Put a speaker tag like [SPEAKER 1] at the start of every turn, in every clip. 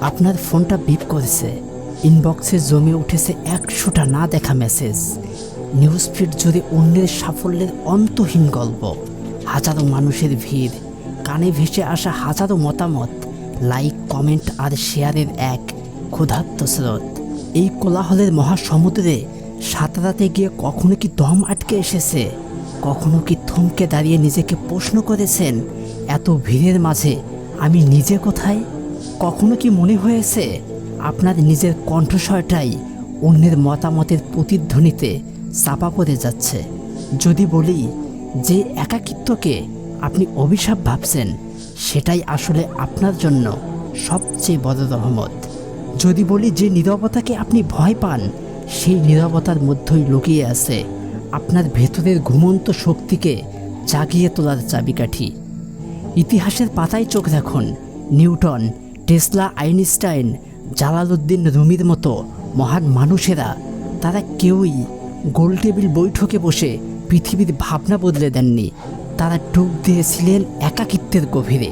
[SPEAKER 1] আপনার ফোনটা বিপ করেছে। ইনবক্সে জমে উঠেছে একশোটা না দেখা মেসেজ নিউজ ফিড জুড়ে অন্যের সাফল্যের অন্তহীন গল্প। হাজারো মানুষের ভিড়, কানে ভেসে আসা হাজারো মতামত লাইক কমেন্ট আর শেয়ারের এক ক্ষুধার্ত স্রোত। এই কোলাহলের মহাসমুদ্রে সাঁতরাতে গিয়ে কখনো কি দম আটকে এসেছে? কখনো কি থমকে দাঁড়িয়ে নিজেকে প্রশ্ন করেছেন, এত ভিড়ের মাঝে আমি নিজে কোথায়? কখনো কি মনে হয়েছে আপনার নিজের কণ্ঠস্বরটাই অন্যের মতামতের প্রতিধ্বনিতে চাপা পড়ে যাচ্ছে? যদি বলি যে একাকিত্বকে আপনি অভিশাপ ভাবছেন, সেটাই আসলে আপনার জন্য সবচেয়ে বড় রহমত। যদি বলি যে নীরবতাকে আপনি ভয় পান, সেই নীরবতার মধ্যেই লুকিয়ে আছে আপনার ভেতরের ঘুমন্ত শক্তিকে জাগিয়ে তোলার চাবিকাঠি। ইতিহাসের পাতায় চোখ রাখুন, নিউটন টেসলা, আইনস্টাইন, জালালউদ্দিন রুমির মতো মহান মানুষেরা, তারা কেউই গোল টেবিল বৈঠকে বসে পৃথিবীর ভাবনা বদলে দেননি। তারা ডুব দিয়েছিলেন একাকিত্বের গভীরে।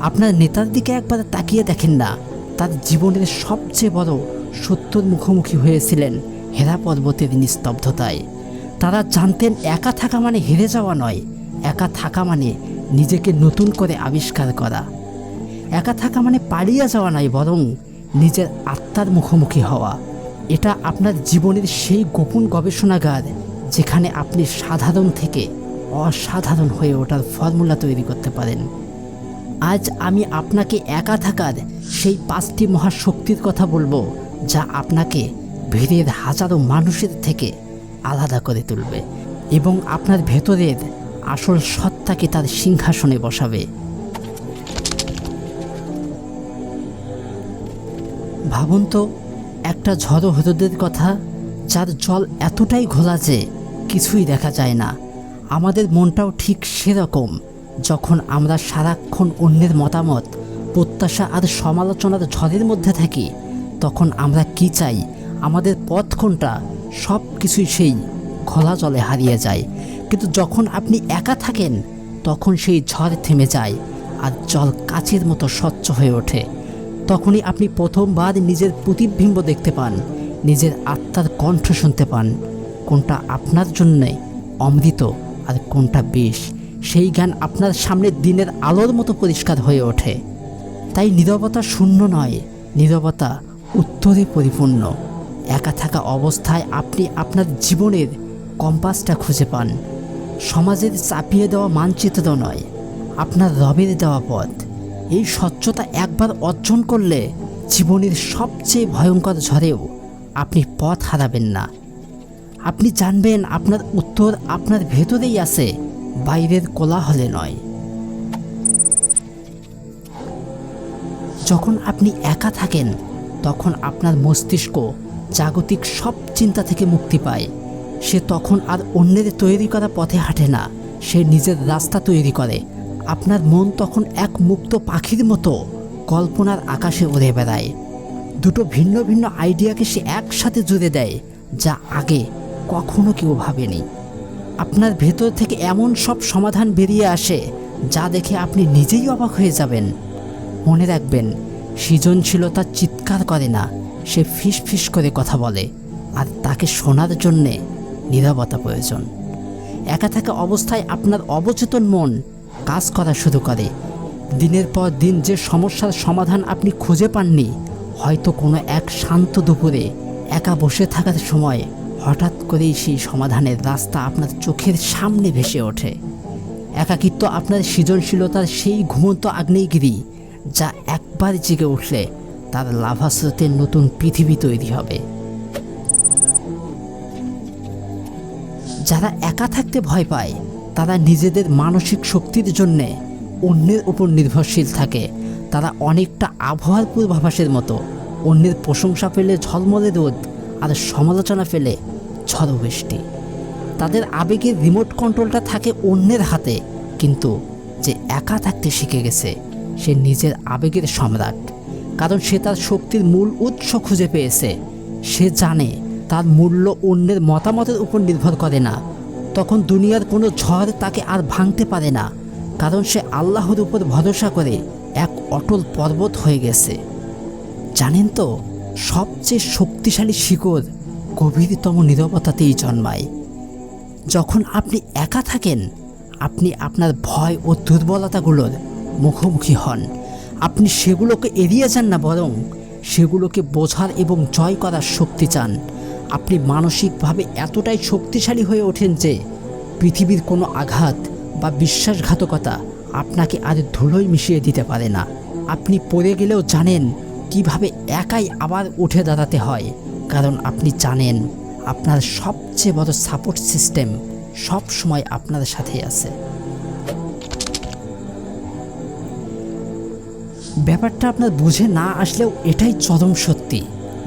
[SPEAKER 1] আপনার নেতার দিকে একবার তাকিয়ে দেখেন না, তার জীবনের সবচেয়ে বড় সত্যর মুখোমুখি হয়েছিলেন হেরা পর্বতের নিস্তব্ধতায়। তারা জানতেন একা থাকা মানে হেরে যাওয়া নয়, একা থাকা মানে নিজেকে নতুন করে আবিষ্কার করা। একা থাকা মানে পালিয়ে যাওয়া নাই বরং নিজের আত্মার মুখোমুখি হওয়া। এটা আপনার জীবনের সেই গোপন গবেষণাগার যেখানে আপনি সাধারণ থেকে অসাধারণ হয়ে ওঠার ফর্মুলা তৈরি করতে পারেন। আজ আমি আপনাকে একা থাকার সেই পাঁচটি মহাশক্তির কথা বলব, যা আপনাকে ভিড়ের হাজারো মানুষের থেকে আলাদা করে তুলবে এবং আপনার ভেতরের আসল সত্তাকে তার সিংহাসনে বসাবে। ভাবুন তো, একটা ঝড়ো হ্রদের কথা যার জল এতটাই ঘোলা যে কিছুই দেখা যায় না। আমাদের মনটাও ঠিক সেরকম, যখন আমরা সারাক্ষণ অন্যের মতামত, প্রত্যাশা আর সমালোচনার ঝড়ের মধ্যে থাকি, তখন আমরা কি চাই, আমাদের পথ কোনটা সব কিছুই সেই ঘোলা জলে হারিয়ে যায়। কিন্তু যখন আপনি একা থাকেন, তখন সেই ঝড় থেমে যায় আর জল কাচের মতো স্বচ্ছ হয়ে ওঠে। তখনই আপনি প্রথমবার নিজের প্রতিবিম্ব দেখতে পান, নিজের আত্মার কণ্ঠ শুনতে পান। কোনটা আপনার জন্যে অমৃত আর কোনটা বিষ? সেই জ্ঞান আপনার সামনে দিনের আলোর মতো পরিষ্কার হয়ে ওঠে। তাই নীরবতা শূন্য নয়, নীরবতা উত্তরে পরিপূর্ণ। একা থাকা অবস্থায় আপনি আপনার জীবনের কম্পাসটা খুঁজে পান। সমাজের চাপিয়ে দেওয়া মানচিত্র নয়, আপনার রবের দেওয়া পথ। এই স্বচ্ছতা একবার অর্জন করলে জীবনের সবচেয়ে ভয়ঙ্কর ঝড়েও আপনি পথ হারাবেন না। আপনি জানবেন আপনার উত্তর আপনার ভেতরেই আছে, বাইরের কোলাহলে নয়। যখন আপনি একা থাকেন, তখন আপনার মস্তিষ্ক জাগতিক সব চিন্তা থেকে মুক্তি পায়। সে তখন আর অন্যের তৈরি করা পথে হাঁটে না, সে নিজের রাস্তা তৈরি করে। আপনার মন তখন এক মুক্ত পাখির মতো। কল্পনার আকাশে উড়ে বেড়ায়। দুটো ভিন্ন ভিন্ন আইডিয়াকে সে একসাথে জুড়ে দেয়, যা আগে কখনো কেউ ভাবেনি। আপনার ভেতর থেকে এমন সব সমাধান বেরিয়ে আসে, যা দেখে আপনি নিজেই অবাক হয়ে যাবেন। মনে রাখবেন, সৃজনশীলতা চিৎকার করে না, সে ফিস ফিস করে কথা বলে, আর তাকে শোনার জন্যে নীরবতা প্রয়োজন। একা থাকা অবস্থায় আপনার অবচেতন মন কাজ করা শুরু করে। দিনের পর দিন যে সমস্যার সমাধান আপনি খুঁজে পাননি, হয়তো কোনো এক শান্ত দুপুরে একা বসে থাকার সময় হঠাৎ করেই সেই সমাধানের রাস্তা আপনার চোখের সামনে ভেসে ওঠে। একাকিত্ব আপনার সৃজনশীলতার সেই ঘুমন্ত আগ্নেয়গিরি যা একবার জেগে উঠলে তার লাভাস্রোতের নতুন পৃথিবী তৈরি হবে। যারা একা থাকতে ভয় পায় তারা নিজেদের মানসিক শক্তির জন্যে অন্যের উপর নির্ভরশীল থাকে। তারা অনেকটা আবহাওয়ার পূর্বাভাসের মতো, অন্যের প্রশংসা পেলে ঝলমলে রোদ, আর সমালোচনা পেলে ঝড় বৃষ্টি। তাদের আবেগের রিমোট কন্ট্রোলটা থাকে অন্যের হাতে, কিন্তু যে একা থাকতে শিখে গেছে, সে নিজের আবেগের সম্রাট। কারণ সে তার শক্তির মূল উৎস খুঁজে পেয়েছে। সে জানে তার মূল্য অন্যের মতামতের উপর নির্ভর করে না। তখন দুনিয়ার কোনো ঝড় তাকে আর ভাঙতে পারে না, কারণ সে আল্লাহর উপর ভরসা করে এক অটল পর্বত হয়ে গেছে। জানেন তো, সবচেয়ে শক্তিশালী শিকড় গভীরতম নীরবতাতেই জন্মায়। যখন আপনি একা থাকেন, আপনি আপনার ভয় ও দুর্বলতাগুলোর মুখোমুখি হন। আপনি সেগুলোকে এড়িয়ে যান না, বরং সেগুলোকে বোঝার এবং জয় করার শক্তি চান। আপনি মানসিকভাবে এতটাই শক্তিশালী হয়ে ওঠেন যে পৃথিবীর কোনো আঘাত বা বিশ্বাসঘাতকতা আপনাকে আর ধুলোয় মিশিয়ে দিতে পারে না। আপনি পড়ে গেলেও জানেন কীভাবে একাই আবার উঠে দাঁড়াতে হয়। কারণ আপনি জানেন আপনার সবচেয়ে বড় সাপোর্ট সিস্টেম সব সময় আপনার সাথে আছে। ব্যাপারটা আপনার বুঝে না আসলেও এটাই চরম সত্যি।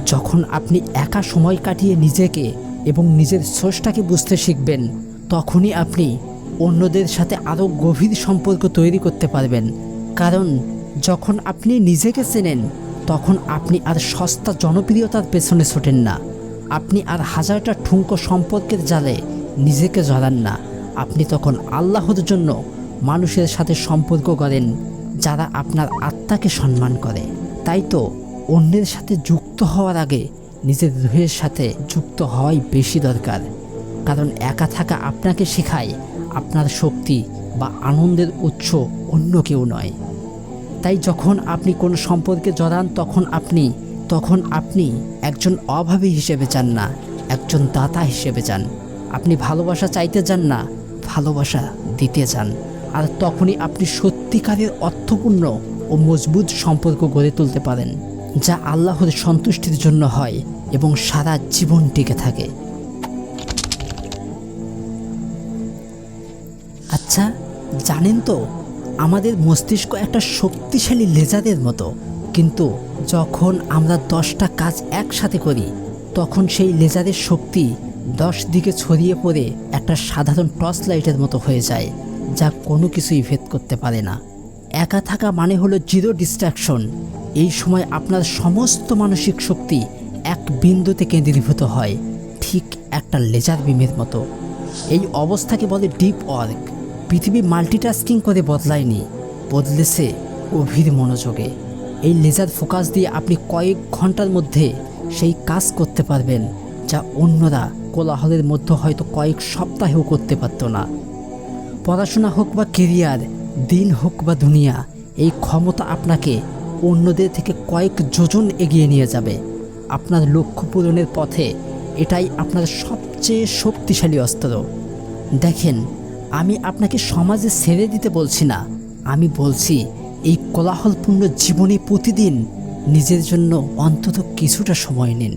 [SPEAKER 1] যখন আপনি একা সময় কাটিয়ে নিজেকে এবং নিজের সোর্সটাকে বুঝতে শিখবেন, তখনই আপনি অন্যদের সাথে আরও গভীর সম্পর্ক তৈরি করতে পারবেন। কারণ যখন আপনি নিজেকে চেনেন, তখন আপনি আর সস্তা জনপ্রিয়তার পেছনে ছোটেন না। আপনি আর হাজারটা ঠুঙ্কো সম্পর্কের জালে নিজেকে জড়ান না। আপনি তখন আল্লাহর জন্য মানুষের সাথে সম্পর্ক করেন যারা আপনার আত্মাকে সম্মান করে। তাই তো? অন্যের সাথে যুক্ত হওয়ার আগে নিজের রুহের সাথে যুক্ত হওয়াই বেশি দরকার। কারণ একা থাকা আপনাকে শেখায় আপনার শক্তি বা আনন্দের উৎস অন্য কেউ নয়। তাই যখন আপনি কোনো সম্পর্কে জড়ান তখন আপনি তখন আপনি একজন অভাবী হিসেবে চান না, একজন দাতা হিসেবে চান। আপনি ভালোবাসা চাইতে চান না, ভালোবাসা দিতে চান। আর তখনই আপনি সত্যিকারের অর্থপূর্ণ ও মজবুত সম্পর্ক গড়ে তুলতে পারেন। যা আল্লাহর সন্তুষ্টির জন্য হয় এবং সারা জীবন টিকে থাকে। আচ্ছা জানেন তো, আমাদের মস্তিষ্ক একটা শক্তিশালী লেজারের মতো, কিন্তু যখন আমরা দশটা কাজ একসাথে করি, তখন সেই লেজারের শক্তি দশ দিকে ছড়িয়ে পড়ে একটা সাধারণ টর্চ লাইটের মতো হয়ে যায়, যা কোনো কিছুই ভেদ করতে পারে না। একা থাকা মানে হলো জিরো ডিস্ট্রাকশন এই সময় আপনার সমস্ত মানসিক শক্তি এক বিন্দুতে কেন্দ্রীভূত হয়, ঠিক একটা লেজার বিমের মতো। এই অবস্থাকে বলে ডিপ ওয়ার্ক। পৃথিবী মাল্টিটাস্কিং করে বদলায়নি, বদলেছে গভীর মনোযোগে। এই লেজার ফোকাস দিয়ে আপনি কয়েক ঘণ্টার মধ্যে সেই কাজ করতে পারবেন, যা অন্যরা কোলাহলের মধ্যে হয়তো কয়েক সপ্তাহেও করতে পারত না। পড়াশোনা হোক বা কেরিয়ার, দিন হোক বা দুনিয়া, এই ক্ষমতা আপনাকে অন্যদের থেকে কয়েক যোজন এগিয়ে নিয়ে যাবে। আপনার লক্ষ্য পূরণের পথে এটাই আপনার সবচেয়ে শক্তিশালী অস্ত্র। দেখেন, আমি আপনাকে সমাজে ছেড়ে দিতে বলছি না। আমি বলছি, এই কোলাহলপূর্ণ জীবনে প্রতিদিন নিজের জন্য অন্তত কিছুটা সময় নিন।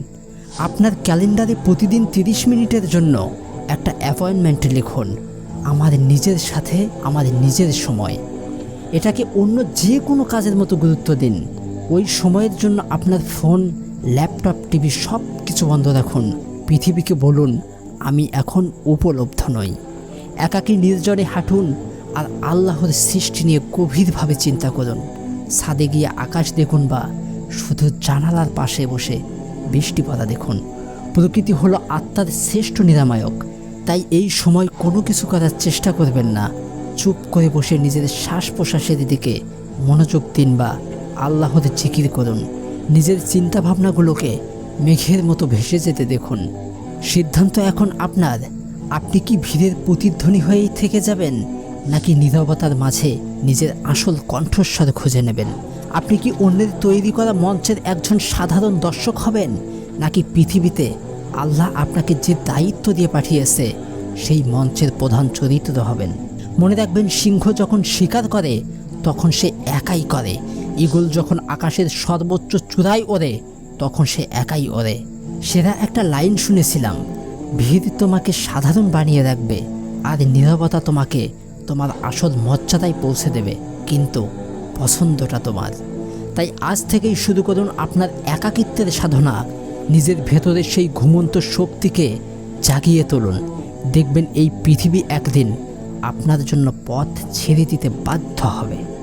[SPEAKER 1] আপনার ক্যালেন্ডারে প্রতিদিন তিরিশ মিনিটের জন্য একটা অ্যাপয়েন্টমেন্ট লিখুন। আমার নিজের সাথে আমার নিজের সময়। এটাকে অন্য যে কোনো কাজের মতো গুরুত্ব দিন। ওই সময়ের জন্য আপনার ফোন, ল্যাপটপ, টিভি সব কিছু বন্ধ রাখুন। পৃথিবীকে বলুন, আমি এখন উপলব্ধ নই। একাকী নির্জনে হাঁটুন আর আল্লাহর সৃষ্টি নিয়ে গভীরভাবে চিন্তা করুন। ছাদে গিয়ে আকাশ দেখুন বা শুধু জানালার পাশে বসে বৃষ্টি পড়া দেখুন। প্রকৃতি হলো আত্মার শ্রেষ্ঠ নিরাময়ক, তাই এই সময় কোনো কিছু করার চেষ্টা করবেন না। চুপ করে বসে নিজের শ্বাস প্রশ্বাসের দিকে মনোযোগ দিন বা আল্লাহর জিকির করুন। নিজের চিন্তাভাবনাগুলোকে মেঘের মতো ভেসে যেতে দেখুন। সিদ্ধান্ত এখন আপনার। আপনি কি ভিড়ের প্রতিধ্বনি হয়েই থেকে যাবেন, নাকি নীরবতার মাঝে নিজের আসল কণ্ঠস্বর খুঁজে নেবেন? আপনি কি অন্যের তৈরি করা মঞ্চের একজন সাধারণ দর্শক হবেন, নাকি পৃথিবীতে আল্লাহ আপনাকে যে দায়িত্ব দিয়ে পাঠিয়েছে, সেই মঞ্চের প্রধান চরিত্র হবেন? মনে রাখবেন সিংহ যখন শিকার করে, তখন সে একাই করে। ইগল যখন আকাশের সর্বোচ্চ চূড়ায় ওড়ে, তখন সে একাই ওড়ে। সেরা একটা লাইন শুনেছিলাম ভিড় তোমাকে সাধারণ বানিয়ে রাখবে, আর নীরবতা তোমাকে তোমার আসল মর্যাদায় পৌঁছে দেবে, কিন্তু পছন্দটা তোমার। তাই আজ থেকেই শুরু করুন আপনার একাকিত্বের সাধনা। নিজের ভেতরে সেই ঘুমন্ত শক্তিকে জাগিয়ে তুলুন। দেখবেন এই পৃথিবী একদিন আপনার জন্য পথ ছেড়ে দিতে বাধ্য হবে।